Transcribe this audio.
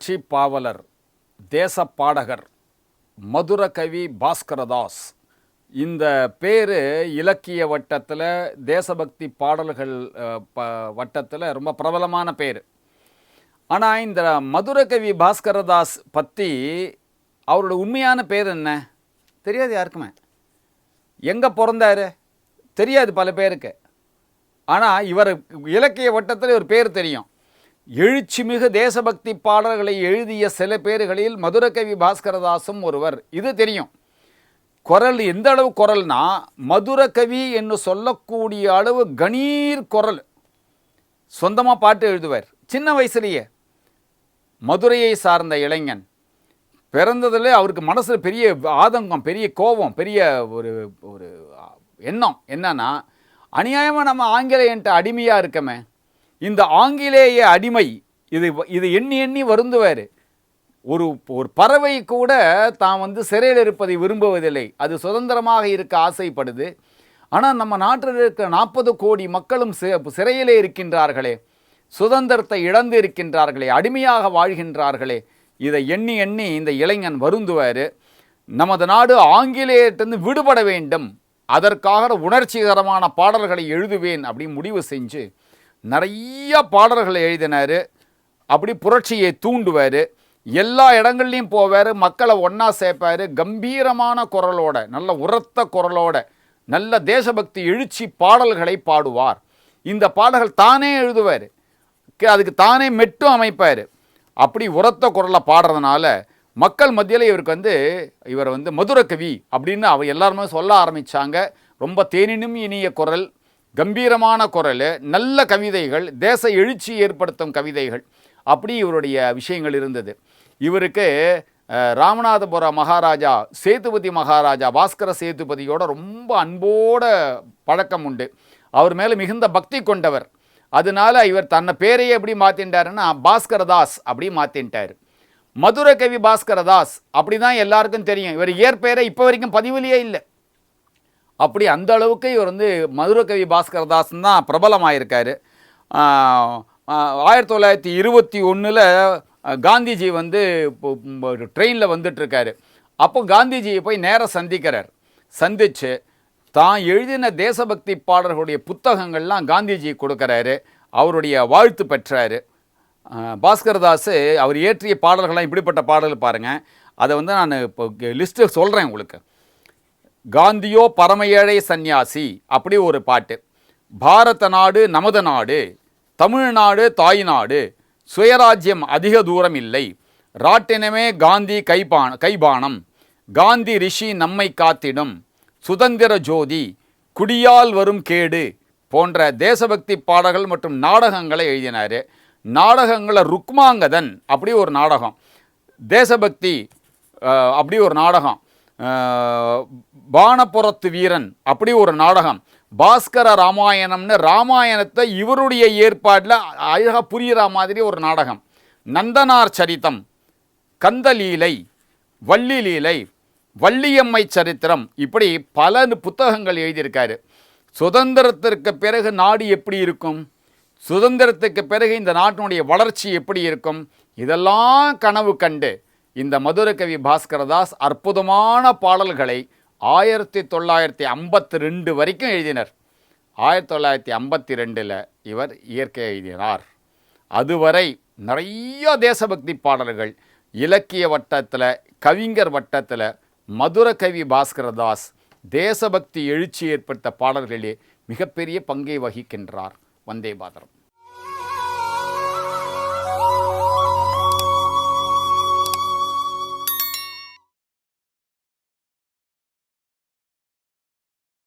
புரட்சி பாவலர் தேச பாடகர் மதுர கவி பாஸ்கரதாஸ். இந்த பேர் இலக்கிய வட்டத்தில் தேசபக்தி பாடல்கள் ப வட்டத்தில் ரொம்ப பிரபலமான பேர். ஆனால் இந்த மதுர கவி பாஸ்கரதாஸ் பற்றி அவரோட உண்மையான பேர் என்ன? தெரியாது யாருக்குமே. எங்கே பிறந்தாரு? தெரியாது பல பேருக்கு. ஆனால் இவர் இலக்கிய வட்டத்தில் ஒரு பேர் தெரியும். எழுச்சிமிகு தேசபக்தி பாடல்களை எழுதிய சில பேர்களில் மதுரகவி பாஸ்கரதாசும் ஒருவர். இது தெரியும். குரல் எந்த அளவு குரல்னா மதுரகவி என்று சொல்லக்கூடிய அளவு கணீர் குரல். சொந்தமாக பாட்டு எழுதுவார். சின்ன வயசுலேயே. மதுரையை சார்ந்த இளைஞன். பிறந்ததில் அவருக்கு மனசில் பெரிய ஆதங்கம் பெரிய கோபம் பெரிய ஒரு ஒரு எண்ணம் என்னன்னா அநியாயமாக நம்ம ஆங்கிலேயன்ட்ட அடிமையாக இருக்கமே. இந்த ஆங்கிலேய அடிமை இது இது எண்ணி எண்ணி வருந்துவார். ஒரு ஒரு பறவை கூட தான் வந்து சிறையில் இருப்பதை விரும்புவதில்லை. அது சுதந்திரமாக இருக்க ஆசைப்படுது. ஆனால் நம்ம நாட்டில் இருக்கிற நாற்பது கோடி மக்களும் சிறையிலே இருக்கின்றார்களே. சுதந்திரத்தை இழந்து இருக்கின்றார்களே. அடிமையாக வாழ்கின்றார்களே. இதை எண்ணி எண்ணி இந்த இளைஞன் வருந்துவார். நமது நாடு ஆங்கிலேயத்திலிருந்து விடுபட வேண்டும். அதற்காக உணர்ச்சிகரமான பாடல்களை எழுதுவேன் அப்படின்னு முடிவு செஞ்சு நிறைய பாடல்களை எழுதினார். அப்படி புரட்சியை தூண்டுவார். எல்லா இடங்கள்லையும் போவார். மக்களை ஒன்றா சேர்ப்பார். கம்பீரமான குரலோட நல்ல உரத்த குரலோட நல்ல தேசபக்தி எழுச்சி பாடல்களை பாடுவார். இந்த பாடல்கள் தானே எழுதுவார். அதுக்கு தானே மெட்டும் அமைப்பார். அப்படி உரத்த குரலை பாடுறதுனால மக்கள் மத்தியில் இவருக்கு வந்து இவர் வந்து மதுரகவி அப்படின்னு அவர் எல்லாருமே சொல்ல ஆரம்பித்தாங்க ரொம்ப தேனினும் இனிய குரல். கம்பீரமான குரல் நல்ல கவிதைகள் தேச எழுச்சி ஏற்படுத்தும் கவிதைகள். அப்படி இவருடைய விஷயங்கள் இருந்தது. இவருக்கு ராமநாதபுர மகாராஜா சேதுபதி மகாராஜா பாஸ்கர சேதுபதியோட ரொம்ப அன்போட பழக்கம் உண்டு. அவர் மேலே மிகுந்த பக்தி கொண்டவர். அதனால இவர் தன்னை பேரையே எப்படி மாற்றின்ட்டாருன்னா பாஸ்கரதாஸ் அப்படி மாற்றின்ட்டார் மதுரை கவி பாஸ்கரதாஸ் அப்படி தான் எல்லாருக்கும் தெரியும். இவர் இயற்பெயரை இப்போ வரைக்கும் பதிவிலேயே இல்லை. அப்படி அந்த அளவுக்கு இவர் வந்து மதுரகவி பாஸ்கரதாசன் தான் பிரபலமாயிருக்காரு. ஆயிரத்தி தொள்ளாயிரத்தி இருபத்தி ஒன்றில் காந்திஜி வந்து ட்ரெயினில் வந்துட்டுருக்காரு. அப்போ காந்திஜியை போய் நேராக சந்திக்கிறார். சந்தித்து தான் எழுதின தேசபக்தி பாடல்களுடைய புத்தகங்கள்லாம் காந்திஜி கொடுக்குறாரு. அவருடைய வாழ்த்து பெற்றாரு. ஆஹ் பாஸ்கரதாஸ் அவர் இயற்றிய பாடல்கள்லாம் இப்படிப்பட்ட பாடல் பாருங்கள் அதை வந்து நான் இப்போ லிஸ்ட்டு சொல்கிறேன் உங்களுக்கு. காந்தியோ பரமையழை சந்நியாசி அப்படி ஒரு பாட்டு. பாரத நாடு நமது நாடு தமிழ்நாடு தாய் நாடு சுயராஜ்யம் அதிக தூரம் இல்லை. ராட்டினமே காந்தி கைபான கைபானம். காந்தி ரிஷி நம்மை காத்திடும். சுதந்திர ஜோதி குடியால் வரும் கேடு போன்ற தேசபக்தி பாடல்கள் மற்றும் நாடகங்களை எழுதினார். நாடகங்களை ருக்மாங்கதன் அப்படி ஒரு நாடகம். தேசபக்தி அப்படி ஒரு நாடகம். பானபுரத்து வீரன். அப்படி ஒரு நாடகம். பாஸ்கர ராமாயணம்னு ராமாயணத்தை இவருடைய ஏற்பாட்டில் அழகாக புரிகிற மாதிரி ஒரு நாடகம். நந்தனார் சரித்தம் கந்தலீலை வள்ளி லீலை வள்ளியம்மை சரித்திரம் இப்படி பல புத்தகங்கள் எழுதியிருக்காரு. சுதந்திரத்திற்கு பிறகு நாடு எப்படி இருக்கும்? சுதந்திரத்துக்கு பிறகு இந்த நாட்டினுடைய வளர்ச்சி எப்படி இருக்கும்? இதெல்லாம் கனவு கண்டு இந்த மதுரகவி பாஸ்கரதாஸ் அற்புதமான பாடல்களை ஆயிரத்தி தொள்ளாயிரத்தி ஐம்பத்தி ரெண்டு வரைக்கும் எழுதினர். ஆயிரத்தி தொள்ளாயிரத்தி ஐம்பத்தி ரெண்டில் இவர் இயற்கை எழுதினார். அதுவரை நிறைய தேசபக்தி பாடல்கள் இலக்கிய வட்டத்தில் கவிஞர் வட்டத்தில் மதுரகவி பாஸ்கரதாஸ் தேசபக்தி எழுச்சி ஏற்படுத்த பாடல்களிலே மிகப்பெரிய பங்கை வகிக்கின்றார். வந்தே பாதரம்